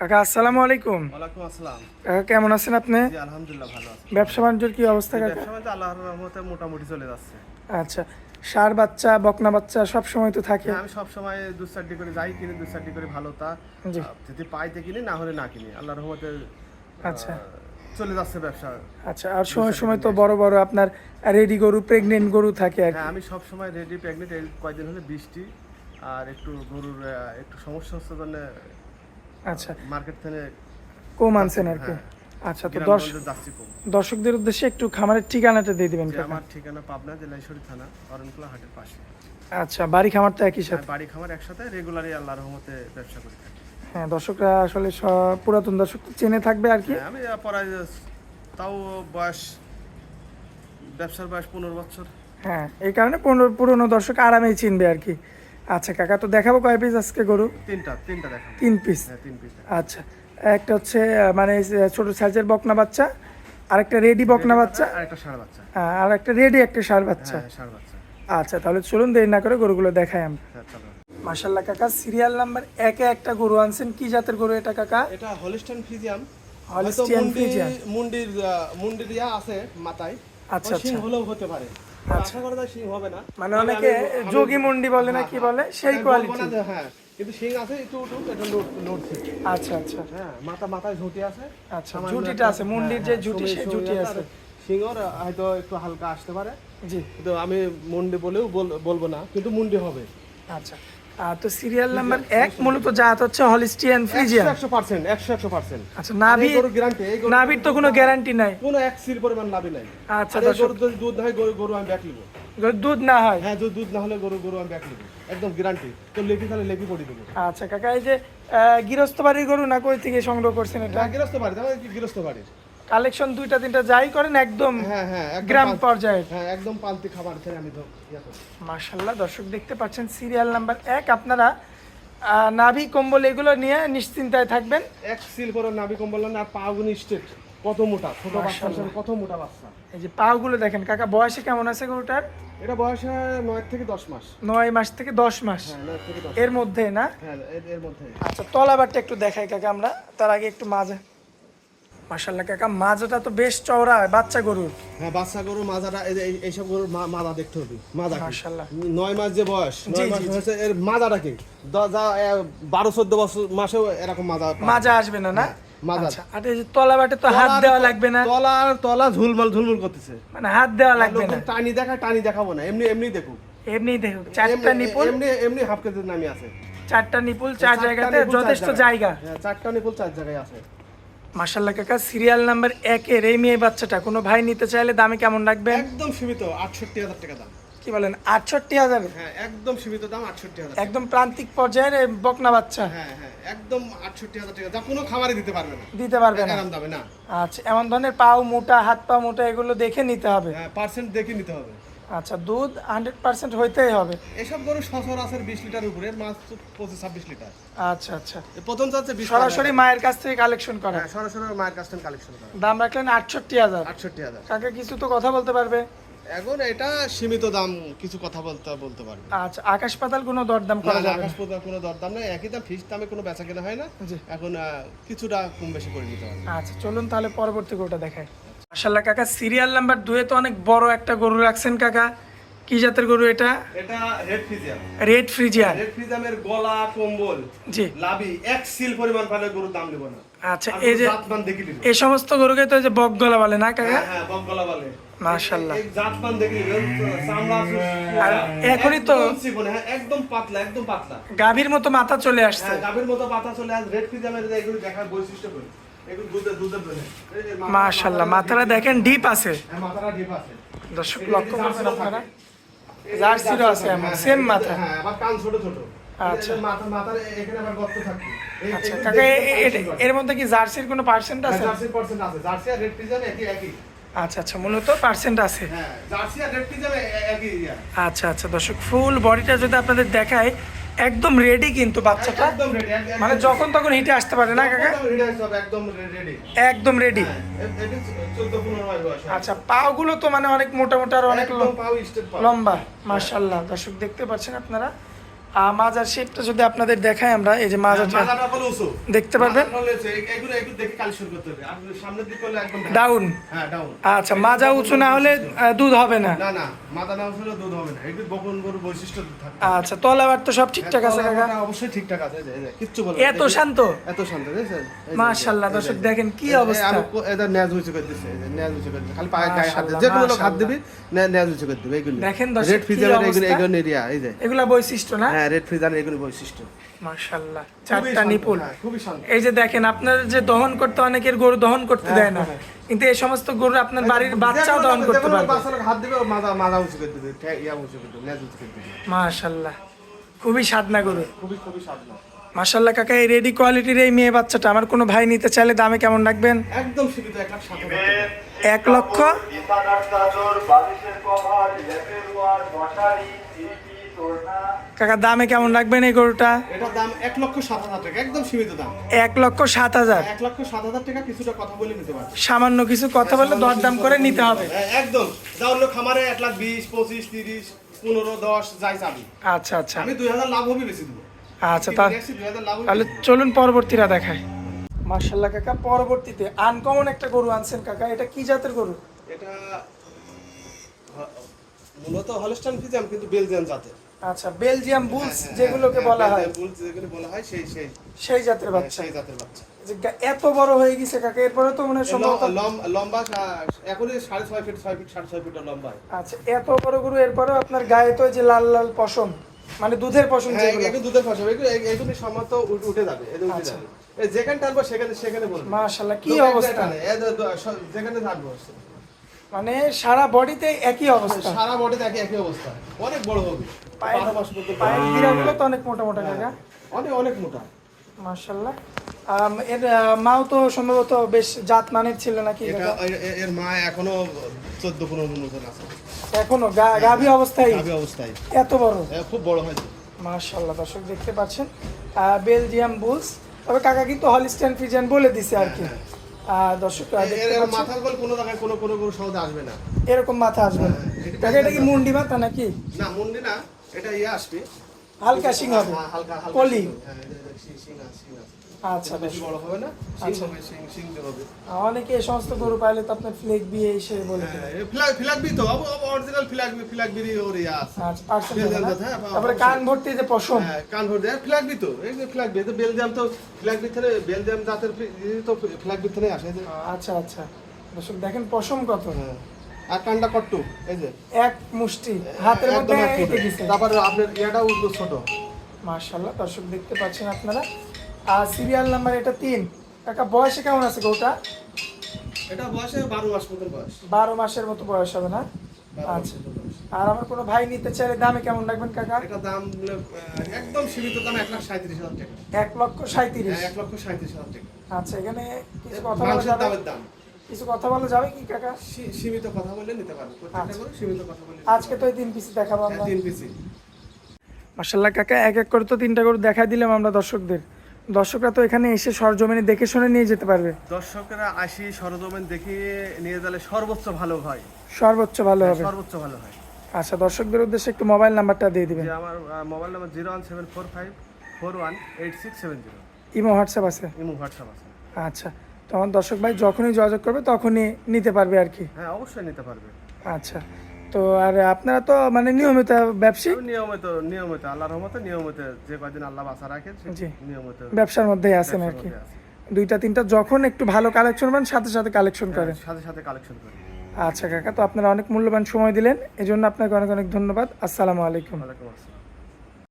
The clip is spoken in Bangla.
কাকা আসসালামু আলাইকুম। ওয়ালাইকুম আসসালাম। কাকা কেমন আছেন আপনি? জি আলহামদুলিল্লাহ ভালো আছি। ব্যবসা বাণিজ্যের কি অবস্থা কাকা? ব্যবসা বাণিজ্য আল্লাহর রহমতে মোটামুটি চলে যাচ্ছে। আচ্ছা সার বাচ্চা বকনা বাচ্চা সব সময় তো থাকে। হ্যাঁ, আমি সব সময় দু চারটি করে যাই কিনি দু চারটি করে ভালো তা। যদি পাইতে কিনি না হলে না কিনি। আল্লাহর রহমতে আচ্ছা। চলে যাচ্ছে ব্যবসা। আচ্ছা আর সময় সময় তো বড় বড় আপনার রেডি গরু প্রেগনেন্ট গরু থাকে আর হ্যাঁ আমি সব সময় রেডি প্রেগনেন্ট কয়েকদিন হলে বৃষ্টি আর একটু গরুর একটু সমস্যা হচ্ছে জন্য আচ্ছা। মার্কেট থেকে কম আনছেন আর কি। হ্যাঁ। আচ্ছা তো দর্শকদের উদ্দেশ্যে একটু খামারের ঠিকানাটা দিয়ে দিবেন আমার ঠিকানা পাবনা থানা অরণকুলা হাটের পাশে। আচ্ছা বাড়ি খামার তো একই সাথে? বাড়ি খামার একসাথে রেগুলারই আল্লাহর রহমতে ব্যবসা করে থাকি। হ্যাঁ দর্শকরা আসলে পুরাতন দর্শক চেনে থাকবে আর কি। হ্যাঁ, আমি পড়াই তাও বয়স ব্যবসার বয়স পনেরো বছর। হ্যাঁ এই কারণে পুরনো দর্শক আরামেই চিনবে আর কি। আচ্ছা কাকা তো দেখাবো কয় পিস আজকে গরু? তিনটা তিনটা দেখা তিন পিস হ্যাঁ তিন পিস আচ্ছা একটা হচ্ছে মানে ছোট সাইজের বকনা বাচ্চা আর একটা রেডি বকনা বাচ্চা। আর একটা ষাঁড় বাচ্চা। আহ, আর একটা রেডি একটা সার বাচ্চা। হ্যাঁ ষাঁড় বাচ্চা। আচ্ছা তাহলে চলুন দেরি না করে গরুগুলো দেখাই আমরা। হ্যাঁ চলো। মার্শাল্লাহ কাকা সিরিয়াল নাম্বার একে একটা গরু আনছেন। কি জাতের গরু এটা কাকা? এটা হলিস্টান ফিজিয়াম Holstein Friesian। মুন্ডির আহ, মুন্ডির আছে মাথায়। আচ্ছা, আচ্ছা। হলেও হতে পারে। আশা করা যায় শিং হবে না। মানে অনেকে যোগী মুন্ডি বলে না কি বলে? সেই কোয়ালিটি হ্যাঁ। কিন্তু শিং আছে একটু একটু এটা লোড আচ্ছা আচ্ছা। হ্যাঁ মাথা মাথায় ঝুটি আছে। আচ্ছা ঝুটিটা আছে মুন্ডির হ্যাঁ, যে হ্যাঁ, ঝুটি সেই ঝুটি আছে। সিংহর হয়তো একটু হালকা আসতে পারে। জি। কিন্তু আমি মুন্ডি বলেও বল- বলব না কিন্তু মুন্ডি হবে। আচ্ছা। তো সিরিয়াল নাম্বার এক মূলত জাত হচ্ছে হলিস্টিয়ান ফ্রিজিয়ান একশো পার্সেন্ট একশো একশো পার্সেন্ট আচ্ছা নাভি নাভির তো কোনো গ্যারান্টি নাই। কোনো এক সিল পরিমাণ লাভই নাই। আচ্ছা যদি দুধ হয় গরু গরু আমি ব্যাক যদি দুধ না হয়? হ্যাঁ যদি দুধ না হলে গরু গরু আমি ব্যাক নিবো। একদম গ্যারান্টি তো লেখি তাহলে লেখি পড়ি দেবো। আচ্ছা কাকা এই যে গৃহস্থ বাড়ির গরু না কই থেকে সংগ্রহ করছেন এটা? হ্যাঁ গৃহস্থ বাড়ি কি গৃহস্থ বাড়ি? কালেকশন দুইটা তিনটা যাই করেন একদম হ্যাঁ হ্যাঁ গ্রাম পর্যায়ের। হ্যাঁ একদম পালতি খাবার থেকে আমি তো। মার্শাল্লাহ দর্শক দেখতে পাচ্ছেন সিরিয়াল নাম্বার এক। আপনারা নাভি কম্বল এগুলো নিয়ে নিশ্চিন্তায় থাকবেন। এক সিল করে নাবি কম্বল না পাগুনি স্টেট কত মোটা ছোট বাচ্চা কত মোটা বাচ্চা? এই যে পাগুলো দেখেন কাকা বয়সে কেমন আছে গরুটার? এটা বয়স নয় থেকে দশ মাস। নয় মাস থেকে দশ মাস। হ্যাঁ এর মধ্যে না? হ্যাঁ এর- মধ্যে আচ্ছা তলাবারটা একটু দেখাই কাকা আমরা। তার আগে একটু মাজা মার্শাল্লাহ কাকা মাজাটা তো বেশ চওড়া বাচ্চা গরুর। হ্যাঁ বাচ্চা গরু মাজাটা এইসব গরুর দেখতে হবে নয় মাস যে বয়স নয় মাস। হয়েছে এর কি? বারো চোদ্দ বছর মাসেও এরকম মাজা মাজা আসবে না না? মাজা আচ্ছা মানে হাত দেওয়া লাগবে না? টানি দেখা টানি দেখাবো না এমনি এমনি দেখুক। এমনি দেখুক চারটা নিপুল। এমনি এমনি হাফ কেজির নামি আছে। চারটা নিপুল চার জায়গাতে যথেষ্ট জায়গা। হ্যাঁ চারটা নিপুল চার জায়গায় আছে। মার্শাল্লাহ কাকা সিরিয়াল নাম্বার একের এই মেয়ে বাচ্চাটা কোনো ভাই নিতে চাইলে দামে কেমন রাখবেন? একদম সীমিত আটষট্টি হাজার টাকা দাম। কি বলেন আটষট্টি হাজার? হ্যাঁ একদম সীমিত দাম আটষট্টি হাজার একদম প্রান্তিক পর্যায়ের বকনা বাচ্চা। হ্যাঁ হ্যাঁ একদম আটষট্টি হাজার টাকা। যা কোনো খাবারই দিতে পারবে না। দিতে পারবে না। দামে না। আচ্ছা এমন ধরনের পাও মোটা হাত পা মোটা এগুলো দেখে নিতে হবে। হ্যাঁ পার্সেন্ট দেখে নিতে হবে। আচ্ছা দুধ হান্ড্রেড পার্সেন্ট হইতেই হবে। এসব গরু সচরাচর বিশ লিটার উপরে মাছ পঁচিশ ছাব্বিশ লিটার। আচ্ছা আচ্ছা। প্রথম বিশ সরাসরি মায়ের কাছ থেকে কালেকশন করা। হ্যাঁ সরাসরি মায়ের কাছ থেকে কালেকশন করা। দাম রাখলেন আটষট্টি হাজার। আটষট্টি হাজার। কাকা কিছু তো কথা বলতে পারবে। এখন এটা সীমিত দাম কিছু কথা বলতে বলতে পারবে। আচ্ছা আকাশ পাতাল কোনো দরদাম না, করা না, যাবে আকাশ পর্যন্ত কোনো দরদাম নেই। একই দাম ফিস দামে কোনো বেচা কেনা হয় না। এখন কিছুটা কম বেশি করে নিতে হবে আচ্ছা চলুন তাহলে পরবর্তী গরুটা দেখাই। মাশাল্লাহ কাকা সিরিয়াল নাম্বার দুয়ে তো অনেক বড় একটা গরু রাখছেন কাকা। কি জাতের গরু এটা? এটা রেড ফিজিয়াম রেড ফ্রিজিয়ান রেড গলা কম্বল জি। লাভি এক সিল পরিমাণ পালে গরুর দাম নেব না। আচ্ছা এই যে জাতমান দেখি এই সমস্ত গরুকে তো যে বক গলা বলে না কাকা? হ্যাঁ হ্যাঁ বক গলা বলে। মাশাল্লাহ এই জাতমান দেখি চামড়া আর এখনই তো- একদম হ্যাঁ একদম পাতলা একদম পাতলা। গাভীর মতো মাথা চলে আসছে। হ্যাঁ গাভীর মতো পাতা চলে আস রেড এগুলো দেখার বৈশিষ্ট্য করে। মাশাল্লাহ মাথাটা দেখেন ডিপ আছে। হ্যাঁ ডিপ দর্শক লক্ষ্য করবেন আপনারা? জার্সিরও আছে এমন সেম মাথা। হ্যাঁ আচ্ছা। মাথা মাথার এই- আচ্ছা কাকা সুন্দর। এর মধ্যে কি জার্সির কোনো পার্সেন্ট হ্যাঁ, আছে? আছে। আচ্ছা আচ্ছা মূলত পার্সেন্ট আছে। হ্যাঁ আচ্ছা আচ্ছা দর্শক ফুল বডিটা যদি আপনাদের দেখায় একদম রেডি কিন্তু বাচ্চাটা। মানে যখন তখন হিটে আসতে পারে না কাকা? একদম রেডি একদম রেডি হ্যাঁ এটি 14 15 মাস বয়স আচ্ছা পাগুলো তো মানে অনেক মোটা মোটা আর অনেক লম্বা মার্শাল্লাহ দর্শক দেখতে পাচ্ছেন আপনারা? মাজার শেপটা যদি আপনাদের দেখাই আমরা এই যে মাজারটা। উঁচু দেখতে পারবেন? একদম ডাউন? হ্যাঁ আচ্ছা মাজা উঁচু না হলে দুধ হবে না? আচ্ছা তলাবার তো সব ঠিকঠাক আছে কাকা? অবশ্যই ঠিকঠাক আছে। কিচ্ছু বলবে এত শান্ত? এত শান্ত মাশাআল্লাহ, দর্শক দেখেন কি অবস্থা। আমি ন্যাজ উঁচু করে দিচ্ছে ন্যাজ উঁচু করে খালি পায়ে গায়ে হাত দিয়ে যে কোনো লোক হাত মাশাআল্লাহ। দিবি ন্যাজ উঁচু করে দিবে এইগুলো দেখেন দর্শক, রেড এরিয়া এই যে। এগুলা বৈশিষ্ট্য না? হ্যাঁ রেড ফ্রিজারের এইগুলো বৈশিষ্ট্য। মাশাআল্লাহ চারটা নিপুল হ্যাঁ, খুবই শান্ত। এই যে দেখেন আপনার যে দহন করতে অনেকের গরু দহন করতে হ্যাঁ, দেয় না। হ্যাঁ। কিন্তু এই সমস্ত গরু আপনার বাড়ির বাচ্চাও দহন করতে পারবে। বাচ্চার হাত দিবে ও মাথা মাথা উঁচু করে দিবে ইয়া উঁচু করে দিবে ন্যাজ উঁচু করে দিবে। মাশাআল্লাহ খুবই সাধনা গরু। খুবই খুবই সাবধান মাশাআল্লাহ কাকা এই রেডি কোয়ালিটির এই মেয়ে বাচ্চাটা আমার কোনো ভাই নিতে চাইলে দামে কেমন রাখবেন? একদম সীমিত। এক লক্ষ? কাকা দামে কেমন রাখবেন এই গরুটা? এটার দাম এক লক্ষ সাত হাজার টাকা একদম সীমিত দাম। এক লক্ষ সাত হাজার? এক লক্ষ সাত হাজার টাকা কিছুটা কথা বলে নিতে পারবে সামান্য কিছু কথা বলে দরদাম করে নিতে হবে। হ্যাঁ, একদম। যা অন্য খামারে এক লাখ বিশ পঁচিশ তিরিশ পনেরো দশ যাই চাবি। আচ্ছা আচ্ছা। আমি দুই হাজার লাভ হবে বেশি দেবো। আচ্ছা তাহলে চলুন পরবর্তীরা দেখায়। মার্শাল্লাহ কাকা পরবর্তীতে আনকমন একটা গরু আনছেন কাকা এটা কি জাতের গরু? এটা মূলত হলস্টাইন ফিজাম কিন্তু বেলজিয়াম জাতের। আচ্ছা বেলজিয়াম বুলস হ্যাঁ, যেগুলোকে হ্যাঁ, বলা হয়। বুলস যেগুলো বলা হয় সেই সেই। সেই জাতের বাচ্চা। সেই জাতের বাচ্চা। যে এত বড় হয়ে গেছে কাকা? এরপরে তো মনে হয় সম্ভবত লম- লম- লম্বা এখনই সাড়ে ছয় ফিট ছয় ফিট সাড়ে ছয় ফিট লম্বা। আচ্ছা এত বড় গরু এরপরেও আপনার গায়ে তো ওই যে লাল লাল পশম মানে দুধের পশম হ্যাঁ যেগুলো। একটু দুধের পশম এগুলো সম্মত উঠে যাবে এদের উঠে আচ্ছা। যাবে। এই যেখানে টানবো সেখানে সেখানে বলব। মাশাল্লাহ কি অবস্থা? যেখানে থাকব মানে সারা বডিতে একই অবস্থা। সারা বডিতে একই একই অবস্থা। অনেক বড় হবে। পায়ের- পায়ের। গিরাগুলো তো অনেক মোটা মোটা কাকা অনেক অনেক মোটা। মাশাল্লাহ আম, এর মাও তো সম্ভবত বেশ জাত মানের ছিল নাকি? এর মা এখনও চোদ্দ পনেরো মতন আছে। এখনও গাভী অবস্থায়? গাভী অবস্থায়। এত বড়? খুব বড় হয়েছে। মাশাল্লাহ দর্শক দেখতে পাচ্ছেন। Belgium bulls. তবে কাকা কিন্তু হলিস্টাইন ফিজিয়ান বলে দিছে আর কি। আহ, দর্শক এর- দেখতে এর পাচ্ছেন? মাথার গোল কোনো জায়গায় কোনো কোনো কোনো সহজে আসবে না। এরকম মাথা আসবে না। এটা- এটা কি মুন্ডি মাথা নাকি? না মুন্ডি না এটা ইয়ে আসবে। হালকা সিং হবে। হ্যাঁ, হালকা হালকা কলি। আচ্ছা বেশি। বড় হবে না? আচ্ছা। হবে সিং সিং হবে। অনেকে এই সমস্ত গরু পাইলে তো আপনার এসে বলে ফ্ল্যাগ ফ্ল্যাগ বি তো original flag B flag B ওর ইয়া আচ্ছা জাত, হ্যাঁ, তারপরে কান ভর্তি যে পশম। হ্যাঁ, কান ভরে দেয় ফ্ল্যাগ বি তো এই যে ফ্ল্যাগ বি তো বেলজিয়াম তো ফ্ল্যাগ বি থেকে বেলজিয়াম জাতের তো ফ্ল্যাগ বি থেকে আসে আচ্ছা আচ্ছা। দর্শক দেখেন পশম কত। হ্যাঁ। আর কানটা কট্টু এই যে। এক মুষ্টি হাতের মধ্যে তারপরে আপনার ইয়াটা উঠল ছোট। মার্শাল্লাহ দর্শক দেখতে পাচ্ছেন আপনারা? আর সিরিয়াল নাম্বার এটা তিন। কাকা বয়সে কেমন আছে গরুটা? এটা বয়সে বারো মাস মতন বয়স। বারো মাসের মতো বয়স হবে না? আচ্ছা। আর আমার কোনো ভাই নিতে চাইলে দামে কেমন রাখবেন কাকা? এটা দাম একদম সীমিত দাম এক লাখ সাঁত্রিশ হাজার টাকা। এক লক্ষ সাঁত্রিশ হ্যাঁ, এক লক্ষ সাঁত্রিশ হাজার টাকা। আচ্ছা এখানে কিছু কথা বলা যাবে? দাম। কিছু কথা বলা যাবে কি কাকা? সীমিত কথা বললে নিতে পারব। আচ্ছা। সীমিত কথা বললে আজকে তো এই তিন পিস দেখাবো হ্যাঁ, আমরা। তিন পিসি মার্শাল্লাহ কাকা এক এক করে তো তিনটা করে দেখা দিলাম আমরা দর্শকদের। দর্শকরা তো এখানে এসে সরজমিনে দেখে শুনে নিয়ে যেতে পারবে। দর্শকরা আসি সরজমেন দেখিয়ে নিয়ে গেলে সর্বোচ্চ ভালো হয়। সর্বোচ্চ ভালো হবে। সর্বোচ্চ ভালো হয়। আচ্ছা দর্শকদের উদ্দেশ্যে একটু মোবাইল নাম্বারটা দিয়ে দিবেন। যে আমার mobile number zero one seven four five four one eight six seven zero. Imo WhatsApp আছে? ইমো হোয়াটসঅ্যাপ আছে। আচ্ছা তো আমার দর্শক ভাই যখনই যোগাযোগ করবে তখনই নিতে পারবে আর কি? হ্যাঁ অবশ্যই নিতে পারবে। আচ্ছা তো আর আপনারা তো মানে নিয়মিত ব্যবসায়ী নিয়মিত নিয়মিত আল্লাহর রহমতে নিয়মিত যে কয়দিন আল্লাহ বাসা রাখে জি। নিয়মিত ব্যবসার মধ্যে আছেন আর কি। দুইটা তিনটা যখন একটু ভালো কালেকশন পান সাথে সাথে কালেকশন করেন। সাথে সাথে কালেকশন করেন আচ্ছা কাকা তো আপনারা অনেক মূল্যবান সময় দিলেন এজন্য আপনাকে অনেক অনেক ধন্যবাদ। আসসালামু আলাইকুম। ওয়ালাইকুম আসসালাম।